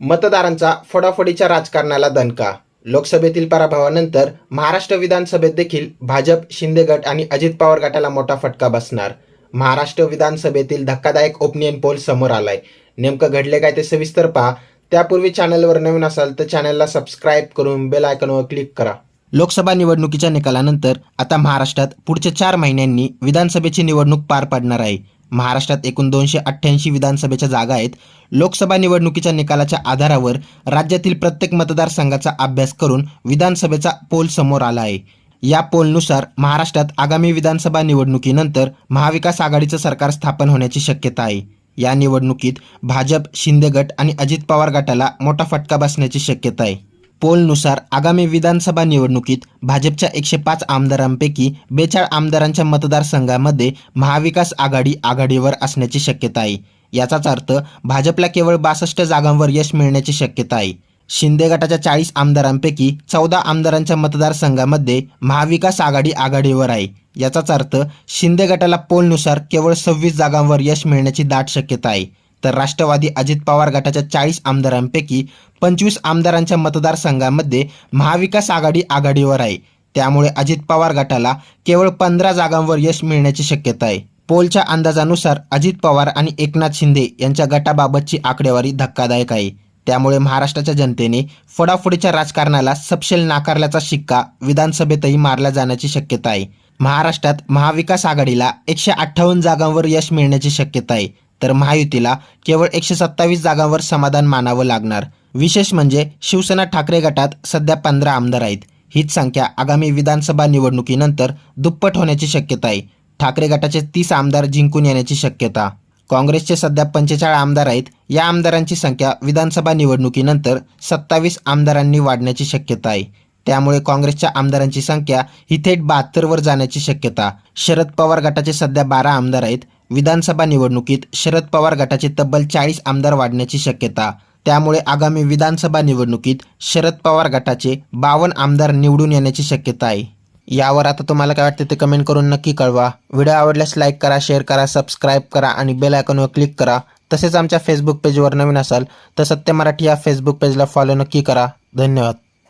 मतदारांचा फडाफडीच्या राजकारणाला दणका. लोकसभेतील पराभवानंतर महाराष्ट्र विधानसभेत देखील भाजप शिंदे गट आणि अजित पवार गटाला मोठा फटका बसणार. महाराष्ट्र विधानसभेतील धक्कादायक ओपिनियन पोल समोर आलाय. नेमकं घडले काय ते सविस्तर पहा. त्यापूर्वी चॅनलवर नवीन असाल तर चॅनलला सबस्क्राईब करून बेल आयकॉनवर क्लिक करा. लोकसभा निवडणुकीच्या निकालानंतर आता महाराष्ट्रात पुढच्या चार महिन्यांनी विधानसभेची निवडणूक पार पाडणार आहे. महाराष्ट्रात एकूण दोनशे अठ्ठ्याऐंशी विधानसभेच्या जागा आहेत. लोकसभा निवडणुकीच्या निकालाच्या आधारावर राज्यातील प्रत्येक मतदारसंघाचा अभ्यास करून विधानसभेचा पोल समोर आला आहे. या पोलनुसार महाराष्ट्रात आगामी विधानसभा निवडणुकीनंतर महाविकास आघाडीचं सरकार स्थापन होण्याची शक्यता आहे. या निवडणुकीत भाजप शिंदे गट आणि अजित पवार गटाला मोठा फटका बसण्याची शक्यता आहे. पोलनुसार आगामी विधानसभा निवडणुकीत भाजपच्या एकशे पाच आमदारांपैकी बेचाळ आमदारांच्या मतदारसंघामध्ये महाविकास आघाडी आघाडीवर असण्याची शक्यता आहे. याचाच अर्थ भाजपला केवळ बासष्ट जागांवर यश मिळण्याची शक्यता आहे. शिंदे गटाच्या चाळीस आमदारांपैकी चौदा आमदारांच्या मतदारसंघामध्ये महाविकास आघाडी आघाडीवर आहे. याचाच अर्थ शिंदे गटाला पोलनुसार केवळ सव्वीस जागांवर यश मिळण्याची दाट शक्यता आहे. तर राष्ट्रवादी अजित पवार गटाच्या चाळीस आमदारांपैकी पंचवीस आमदारांच्या मतदारसंघामध्ये महाविकास आघाडी आघाडीवर आहे. त्यामुळे अजित पवार गटाला केवळ पंधरा जागांवर यश मिळण्याची शक्यता आहे. पोलच्या अंदाजानुसार अजित पवार आणि एकनाथ शिंदे यांच्या गटाबाबतची आकडेवारी धक्कादायक आहे. त्यामुळे महाराष्ट्राच्या जनतेने फोडाफोडीच्या राजकारणाला सपशेल नाकारल्याचा शिक्का विधानसभेतही मारला जाण्याची शक्यता आहे. महाराष्ट्रात महाविकास आघाडीला एकशे अठ्ठावन्न जागांवर यश मिळण्याची शक्यता आहे. तर महायुतीला केवळ एकशे सत्तावीस जागांवर समाधान मानावं लागणार. विशेष म्हणजे शिवसेना ठाकरे गटात सध्या पंधरा आमदार आहेत. हीच संख्या आगामी विधानसभा निवडणुकीनंतर दुप्पट होण्याची शक्यता आहे. ठाकरे गटाचे तीस आमदार जिंकून येण्याची शक्यता. काँग्रेसचे सध्या पंचेचाळीस आमदार आहेत. या आमदारांची संख्या विधानसभा निवडणुकीनंतर सत्तावीस आमदारांनी वाढण्याची शक्यता आहे. त्यामुळे काँग्रेसच्या आमदारांची संख्या ही थेट बहात्तरवर जाण्याची शक्यता. शरद पवार गटाचे सध्या बारा आमदार आहेत. विधानसभा निवडणुकीत शरद पवार गटाचे तब्बल चाळीस आमदार वाढण्याची शक्यता. त्यामुळे आगामी विधानसभा निवडणुकीत शरद पवार गटाचे बावन्न आमदार निवडून येण्याची शक्यता आहे. यावर आता तुम्हाला काय वाटतं ते कमेंट करून नक्की कळवा. व्हिडिओ आवडल्यास लाईक करा शेअर करा सबस्क्राईब करा आणि बेल आयकॉनवर क्लिक करा. तसेच आमच्या फेसबुक पेजवर नवीन असाल तर सत्य मराठी या फेसबुक पेजला फॉलो नक्की करा. धन्यवाद.